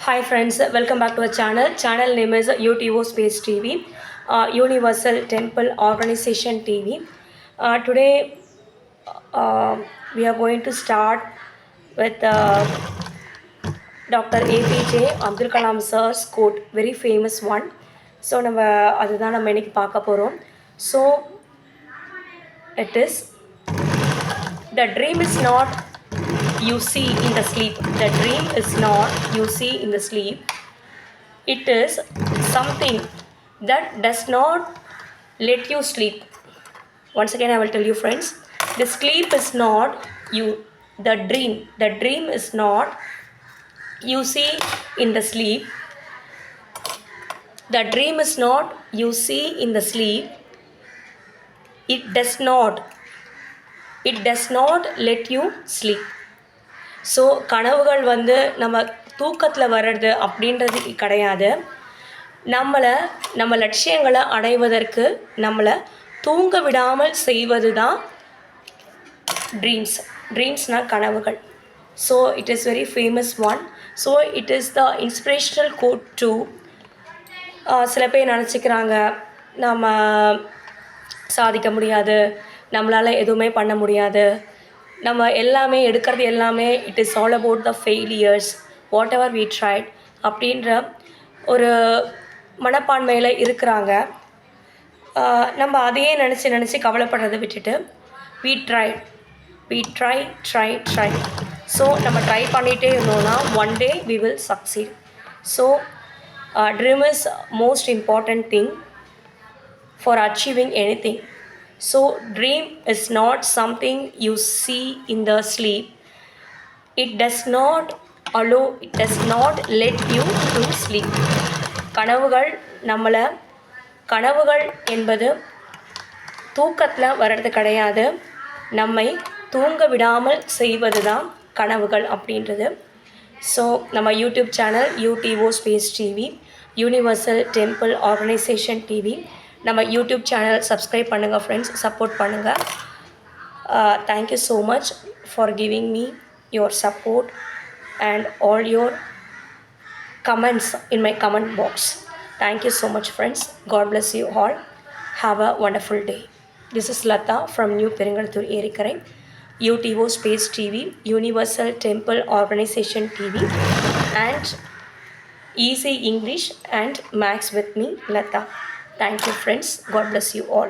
Hi friends, welcome back to our channel. Channel name is UTO Space TV, uh, Universal Temple Organization TV. Uh, today uh, we are going to start with uh, Dr. APJ Abdul Kalam sir's quote, very famous one. So நம்ம அதுதான் நம்ம இன்னைக்கு பார்க்க போகிறோம் so it is The dream is not you see in the sleep. The dream is not you see in the sleep. It is something that does not let you sleep. Once again, I will tell you, friends. The sleep is not you. The dream. The dream is not you see in the sleep. The dream is not you see in the sleep. It does not. It does not let you sleep. So கனவுகள் வந்து நம்ம தூக்கத்தில் வர்றது அப்படின்றது கிடையாது. நம்மளை நம்ம லட்சியங்களை அடைவதற்கு நம்மளை தூங்க விடாமல் செய்வது தான் ட்ரீம்ஸ் ட்ரீம்ஸ்னால் கனவுகள். So it is very famous one so it is the inspirational quote to சில பேர் நினச்சிக்கிறாங்க நம்ம சாதிக்க முடியாது. நம்மளால் எதுவுமே பண்ண முடியாது. நம்ம எல்லாமே எடுக்கிறது எல்லாமே it is all about the failures whatever we tried அப்படின்ற ஒரு மனப்பான்மையில் இருக்கிறாங்க. நம்ம அதையே நினச்சி நினச்சி கவலைப்படுறதை விட்டுட்டு we try we try try try so நம்ம ட்ரை பண்ணிகிட்டே இருந்தோம்னா one day we will succeed so dream is most important thing for achieving anything so dream is not something you see in the sleep it does not allow it does not let you to sleep கனவுகள் நம்மளை கனவுகள் என்பது தூக்கத்தில் வர்றது கிடையாது. நம்மை தூங்க விடாமல் செய்வது தான் கனவுகள் அப்படின்றது. ஸோ நம்ம YouTube channel UTO space TV universal temple organisation TV நம்ம யூடியூப் சேனல் சப்ஸ்கிரைப் பண்ணுங்கள் ஃப்ரெண்ட்ஸ் சப்போர்ட் பண்ணுங்கள் thank you so much for giving me your support and all your comments in my comment box thank you so much friends God bless you all have a wonderful day this is Latha from new Peringalattur Erikare, UTO space TV universal temple organisation TV and easy English and maths with me Latha Thank you, friends. God bless you all.